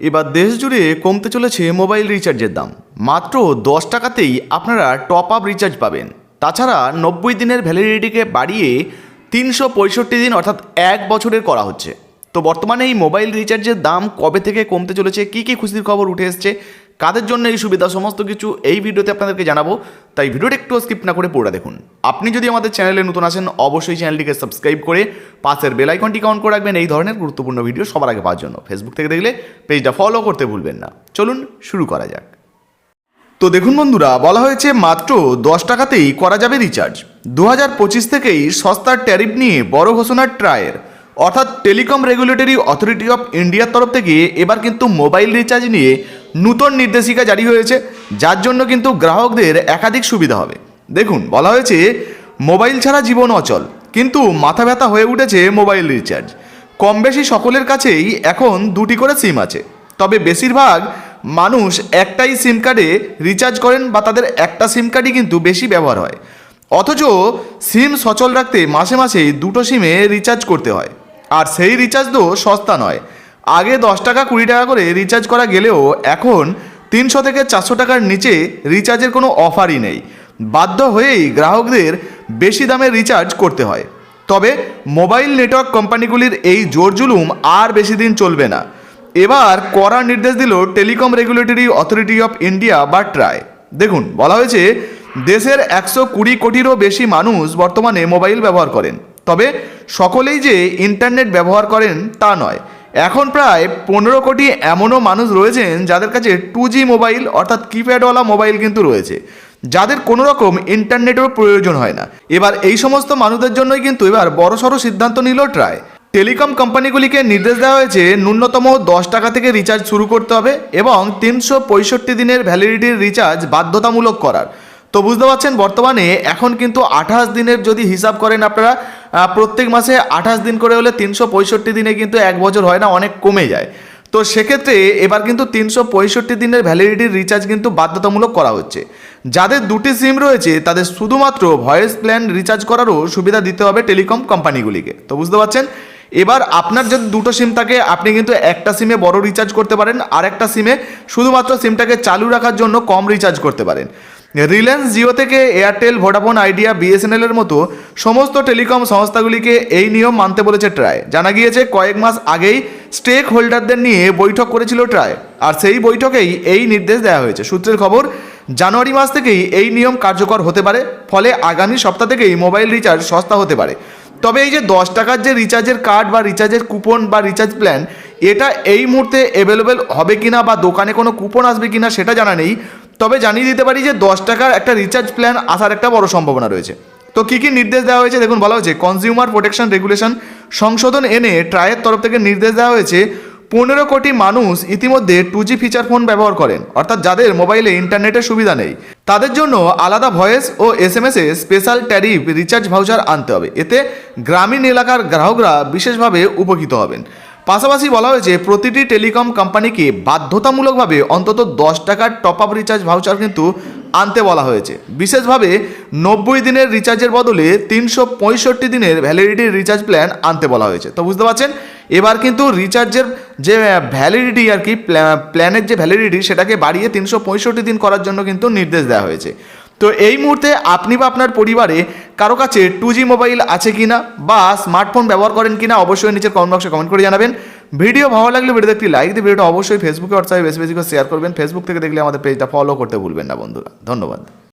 এবার দেশ জুড়ে কমতে চলেছে মোবাইল রিচার্জের দাম। মাত্র দশ টাকাতেই আপনারা টপ আপ রিচার্জ পাবেন। তাছাড়া নব্বই দিনের ভ্যালিডিটিকে বাড়িয়ে তিনশো পঁয়ষট্টি দিন অর্থাৎ এক বছরের করা হচ্ছে। তো বর্তমানে এই মোবাইল রিচার্জের দাম কবে থেকে কমতে চলেছে, কী কী খুশির খবর উঠে এসছে, কাদের জন্য এই সুবিধা, সমস্ত কিছু এই ভিডিওতে আপনাদেরকে জানাব। তাই ভিডিওটা একটু স্কিপ না করে পড়ে দেখুন। আপনি যদি আমাদের চ্যানেলে নতুন আসেন অবশ্যই চ্যানেলটিকে সাবস্ক্রাইব করে পাশের বেল আইকনটি কাউন্ট করে রাখবেন। এই ধরনের গুরুত্বপূর্ণ ভিডিও সবার আগে পাওয়ার জন্য। ফেসবুক থেকে দেখলে পেজটা ফলো করতে ভুলবেন না। চলুন শুরু করা যাক। তো দেখুন বন্ধুরা, বলা হয়েছে মাত্র দশ টাকাতেই করা যাবে রিচার্জ দু হাজার পঁচিশ থেকেই সস্তার ট্যারিফ নিয়ে বড় ঘোষণার ট্রায়ের অর্থাৎ টেলিকম রেগুলেটরি অথরিটি অফ ইন্ডিয়ার তরফ থেকে এবার কিন্তু মোবাইল রিচার্জ নিয়ে নূতন নির্দেশিকা জারি হয়েছে, যার জন্য কিন্তু গ্রাহকদের একাধিক সুবিধা হবে। দেখুন, বলা হয়েছে, মোবাইল ছাড়া জীবন অচল, কিন্তু মাথা ব্যথা হয়ে উঠেছে মোবাইল রিচার্জ। কম বেশি সকলের কাছেই এখন দুটি করে সিম আছে, তবে বেশিরভাগ মানুষ একটাই সিম কার্ডে রিচার্জ করেন বা তাদের একটা সিম কার্ডই কিন্তু বেশি ব্যবহার হয়। অথচ সিম সচল রাখতে মাসে মাসে দুটো সিমে রিচার্জ করতে হয়। আর সেই রিচার্জ তো সস্তা নয়। আগে দশ টাকা, কুড়ি টাকা করে রিচার্জ করা গেলেও এখন তিনশো থেকে চারশো টাকার নিচে রিচার্জের কোনো অফারই নেই। বাধ্য হয়েই গ্রাহকদের বেশি দামে রিচার্জ করতে হয়। তবে মোবাইল নেটওয়ার্ক কোম্পানিগুলির এই জোর জুলুম আর বেশি দিন চলবে না। এবার করার নির্দেশ দিল telecom regulatory authority of India বা ট্রাই। দেখুন, বলা হয়েছে, দেশের একশো কুড়ি কোটিরও বেশি মানুষ বর্তমানে মোবাইল ব্যবহার করেন। তবে সকলেই যে ইন্টারনেট ব্যবহার করেন তা নয়। এখন প্রায় পনেরো কোটি এমনও মানুষ রয়েছেন যাদের কাছে টু জি মোবাইল অর্থাৎ কিপ্যাডওয়ালা মোবাইল কিন্তু রয়েছে। যাদের কোনো রকম ইন্টারনেটেরও প্রয়োজন হয় না। এবার এই সমস্ত মানুষদের জন্যই কিন্তু এবার বড়সড় সিদ্ধান্ত নিল ট্রায় টেলিকম কোম্পানিগুলিকে নির্দেশ দেওয়া হয়েছে, ন্যূনতম দশ টাকা থেকে রিচার্জ শুরু করতে হবে এবং তিনশো পঁয়ষট্টি দিনের ভ্যালিডিটির রিচার্জ বাধ্যতামূলক করার। তো বুঝতে পারছেন, বর্তমানে এখন কিন্তু আঠাশ দিনের যদি হিসাব করেন আপনারা প্রত্যেক মাসে আঠাশ দিন করে হলে তিনশো পঁয়ষট্টি দিনে কিন্তু এক বছর হয় না, অনেক কমে যায়। তো সেক্ষেত্রে এবার কিন্তু তিনশো পঁয়ষট্টি দিনের ভ্যালিডিটির রিচার্জ কিন্তু বাধ্যতামূলক করা হচ্ছে। যাদের দুটি সিম রয়েছে, তাদের শুধুমাত্র ভয়েস প্ল্যান রিচার্জ করারও সুবিধা দিতে হবে টেলিকম কোম্পানিগুলিকে তো বুঝতে পারছেন? এবার আপনার যদি দুটো সিম থাকে, আপনি কিন্তু একটা সিমে বড় রিচার্জ করতে পারেন আর একটা সিমে শুধুমাত্র সিমটাকে চালু রাখার জন্য কম রিচার্জ করতে পারেন। রিলায়েন্স জিও থেকে এয়ারটেল ভোডাফোন আইডিয়া বিএসএনএল এর মতো সমস্ত টেলিকম সংস্থাগুলিকে এই নিয়ম মানতে বলেছে ট্রায় জানা গিয়েছে, কয়েক মাস আগেই স্টেক হোল্ডারদের নিয়ে বৈঠক করেছিল ট্রায় আর সেই বৈঠকেই এই নির্দেশ দেওয়া হয়েছে। সূত্রের খবর, জানুয়ারি মাস থেকেই এই নিয়ম কার্যকর হতে পারে, ফলে আগামী সপ্তাহ থেকেই মোবাইল রিচার্জ সস্তা হতে পারে। তবে এই যে দশ টাকার যে রিচার্জের কার্ড বা রিচার্জের কুপন বা রিচার্জ প্ল্যান, এটা এই মুহূর্তে অ্যাভেলেবেল হবে কিনা বা দোকানে কোনো কুপন আসবে কিনা সেটা জানা নেই। তবে জানিয়ে দিতে পারি যে দশ টাকার একটা রিচার্জ প্ল্যান আসার একটা বড় সম্ভাবনা রয়েছে। তো কী কী নির্দেশ দেওয়া হয়েছে দেখুন বলা হয়েছে কনজিউমার প্রোটেকশন রেগুলেশন সংশোধন এনে ট্রায়ের তরফ থেকে নির্দেশ দেওয়া হয়েছে, পনেরো কোটি মানুষ ইতিমধ্যে টু জি ফিচার ফোন ব্যবহার করেন। অর্থাৎ যাদের মোবাইলে ইন্টারনেটের সুবিধা নেই। তাদের জন্য আলাদা ভয়েস ও এস এম এসে স্পেশাল ট্যারিফ রিচার্জ ভাউচার আনতে হবে। এতে গ্রামীণ এলাকার গ্রাহকরা বিশেষভাবে উপকৃত হবেন। পাশাপাশি বলা হয়েছে, প্রতিটি টেলিকম কোম্পানিকে বাধ্যতামূলকভাবে অন্তত দশ টাকার টপ আপ রিচার্জ ভাউচার কিন্তু আনতে বলা হয়েছে। বিশেষভাবে নব্বই দিনের রিচার্জের বদলে তিনশো পঁয়ষট্টি দিনের ভ্যালিডিটি রিচার্জ প্ল্যান আনতে বলা হয়েছে। তো বুঝতে পারছেন? এবার কিন্তু রিচার্জের যে ভ্যালিডিটি আর কি প্ল্যানের যে ভ্যালিডিটি সেটাকে বাড়িয়ে তিনশো পঁয়ষট্টি দিন করার জন্য কিন্তু নির্দেশ দেওয়া হয়েছে। তো এই মুহূর্তে আপনি বা আপনার পরিবারে কারও কাছে টু জি মোবাইল আছে কি না বা স্মার্টফোন ব্যবহার করেন কি না অবশ্যই নিচের কমেন্ট বক্সে কমেন্ট করে জানাবেন। ভিডিও ভালো লাগলে ভিডিওতে একটি লাইক দিয়ে ভিডিওটা অবশ্যই ফেসবুকে হোয়াটসঅ্যাপে বেশি বেশি করে শেয়ার করবেন। ফেসবুক থেকে দেখলে আমাদের পেজটা ফলো করতে ভুলবেন না বন্ধুরা। ধন্যবাদ।